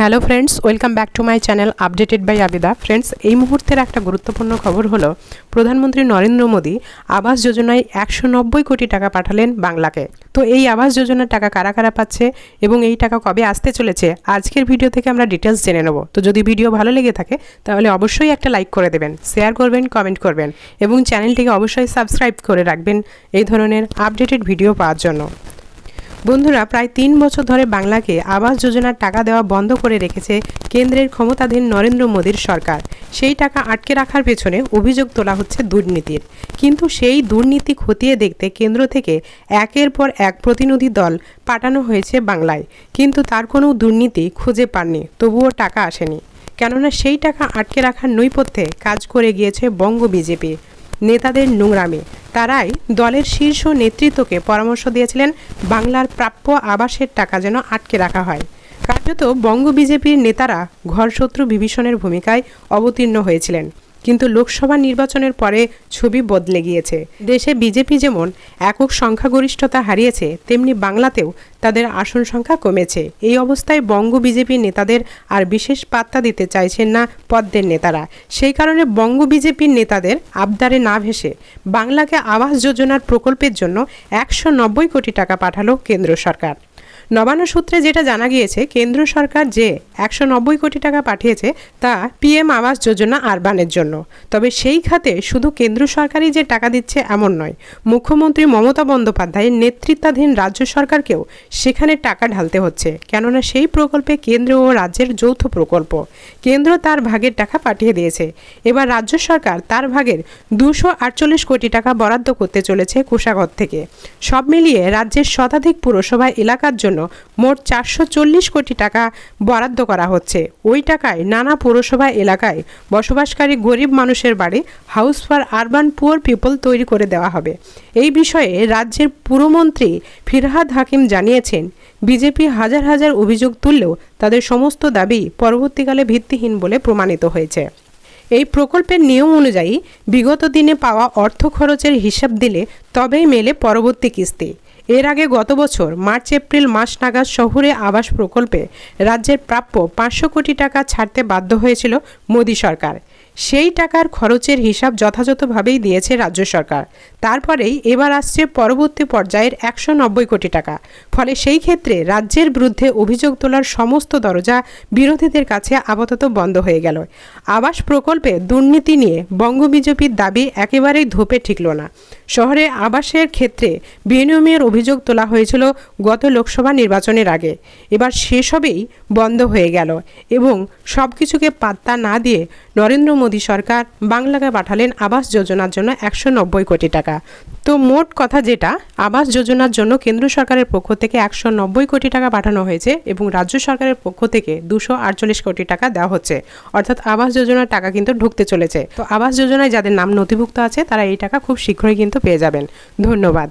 Hello friends welcome back to my channel updated by Abida friends এই মুহূর্তের একটা গুরুত্বপূর্ণ খবর হলো, প্রধানমন্ত্রী নরেন্দ্র মোদী আবাস যোজনায় একশো নব্বই কোটি টাকা পাঠালেন বাংলাকে। তো এই আবাস যোজনার টাকা কারা কারা পাচ্ছে এবং এই টাকা কবে আসতে চলেছে, আজকের ভিডিও থেকে আমরা ডিটেলস জেনে নেব। তো যদি ভিডিও ভালো লেগে থাকে, তাহলে অবশ্যই একটা লাইক করে দেবেন শেয়ার করবেন কমেন্ট করবেন এবং চ্যানেলটিকে অবশ্যই সাবস্ক্রাইব করে রাখবেন এই ধরনের আপডেটেড ভিডিও পাওয়ার জন্য। বন্ধুরা, প্রায় তিন বছর ধরে বাংলাকে আবাস যোজনার টাকা দেওয়া বন্ধ করে রেখেছে কেন্দ্রের ক্ষমতাধীন নরেন্দ্র মোদীর সরকার। সেই টাকা আটকে রাখার পেছনে অভিযোগ তোলা হচ্ছে দুর্নীতির। কিন্তু সেই দুর্নীতি খতিয়ে দেখতে কেন্দ্র থেকে একের পর এক প্রতিনিধি দল পাঠানো হয়েছে বাংলায়। কিন্তু তার কোনো দুর্নীতি খুঁজে পাননি, তবুও টাকা আসেনি। কেননা সেই টাকা আটকে রাখার নৈপথ্যে কাজ করে গিয়েছে বঙ্গ বিজেপি। নেতাদের নোংরামে তারাই দলের শীর্ষ নেতৃত্বকে পরামর্শ দিয়েছিলেন বাংলার প্রাপ্য আবাসের টাকা যেন আটকে রাখা হয়। কার্যত বঙ্গ বিজেপির নেতারা ঘরশত্রু বিভীষণের ভূমিকায় অবতীর্ণ হয়েছিলেন। কিন্তু লোকসভা নির্বাচনের পরে ছবি বদলে গিয়েছে। দেশে বিজেপি যেমন একক সংখ্যাগরিষ্ঠতা হারিয়েছে, তেমনি বাংলাতেও তাদের আসন সংখ্যা কমেছে। এই অবস্থায় বঙ্গ বিজেপি নেতাদের আর বিশেষ পাত্তা দিতে চাইছেন না পদ্মের নেতারা। সেই কারণে বঙ্গ বিজেপির নেতাদের আবদারে না ভেসে বাংলাকে আবাস যোজনার প্রকল্পের জন্য একশো নব্বই কোটি টাকা পাঠালো কেন্দ্র সরকার। নবান্ন সূত্রে যেটা জানা গিয়েছে, কেন্দ্র সরকার যে একশো নব্বই কোটি টাকা পাঠিয়েছে, তা পিএম আবাস যোজনা আরবানের জন্য। তবে সেই খাতে শুধু কেন্দ্র সরকারই যে টাকা দিচ্ছে এমন নয়, মুখ্যমন্ত্রী মমতা বন্দ্যোপাধ্যায়ের নেতৃত্বাধীন রাজ্য সরকারকেও সেখানে টাকা ঢালতে হচ্ছে। কেননা সেই প্রকল্পে কেন্দ্র ও রাজ্যের যৌথ প্রকল্প। কেন্দ্র তার ভাগের টাকা পাঠিয়ে দিয়েছে। এবার রাজ্য সরকার তার ভাগের দুশো আটচল্লিশ কোটি টাকা বরাদ্দ করতে চলেছে কোষাগর থেকে। সব মিলিয়ে রাজ্যের শতাধিক পুরসভা এলাকার জন্য মোট চারশো চল্লিশ কোটি টাকা বরাদ্দ করা হচ্ছে। ওই টাকায় নানা পৌরসভা এলাকায় বসবাসকারী গরিব মানুষের বাড়ি house for urban poor people তৈরি করে দেওয়া হবে। এই বিষয়ে রাজ্যের পুরমন্ত্রী ফিরহাদ হাকিম জানিয়েছেন, বিজেপি হাজার হাজার অভিযোগ তুললেও তাদের সমস্ত দাবি পরবর্তীকালে ভিত্তিহীন বলে প্রমাণিত হয়েছে। এই প্রকল্পের নিয়ম অনুযায়ী বিগত দিনে পাওয়া অর্থ খরচের হিসাব দিলে তবেই মেলে পরবর্তী কিস্তি। এর আগে গত বছর মার্চ, এপ্রিল মাস নাগাদ শহুরে আবাস প্রকল্পে রাজ্যের প্রাপ্য পাঁচশো কোটি টাকা ছাড়তে বাধ্য হয়েছিল মোদী সরকার। সেই টাকার খরচের হিসাব যথাযথভাবেই দিয়েছে রাজ্য সরকার। তারপরেই এবার আসছে পরবর্তী পর্যায়ের একশো নব্বই কোটি টাকা। ফলে সেই ক্ষেত্রে রাজ্যের বিরুদ্ধে অভিযোগ তোলার সমস্ত দরজা বিরোধীদের কাছে আপাতত বন্ধ হয়ে গেল। আবাস প্রকল্পে দুর্নীতি নিয়ে বঙ্গ বিজেপির দাবি একেবারেই ধোপে ঠিকল না। শহরে আবাসের ক্ষেত্রে বিনিয়মের অভিযোগ তোলা হয়েছিল গত লোকসভা নির্বাচনের আগে। এবার সেসবেই বন্ধ হয়ে গেল এবং সব কিছুকে পাত্তা না দিয়ে নরেন্দ্র মোদী সরকার বাংলাকে পাঠালেন আবাস যোজনার জন্য একশো নব্বই কোটি টাকা। তো মোট কথা যেটা, আবাস যোজনার জন্য কেন্দ্র সরকারের পক্ষ থেকে একশো নব্বই কোটি টাকা পাঠানো হয়েছে এবং রাজ্য সরকারের পক্ষ থেকে দুশো আটচল্লিশ কোটি টাকা দেওয়া হচ্ছে। অর্থাৎ আবাস যোজনার টাকা কিন্তু ঢুকতে চলেছে। তো আবাস যোজনায় যাদের নাম নথিভুক্ত আছে, তারা এই টাকা খুব শীঘ্রই কিন্তু পেয়ে যাবেন। ধন্যবাদ।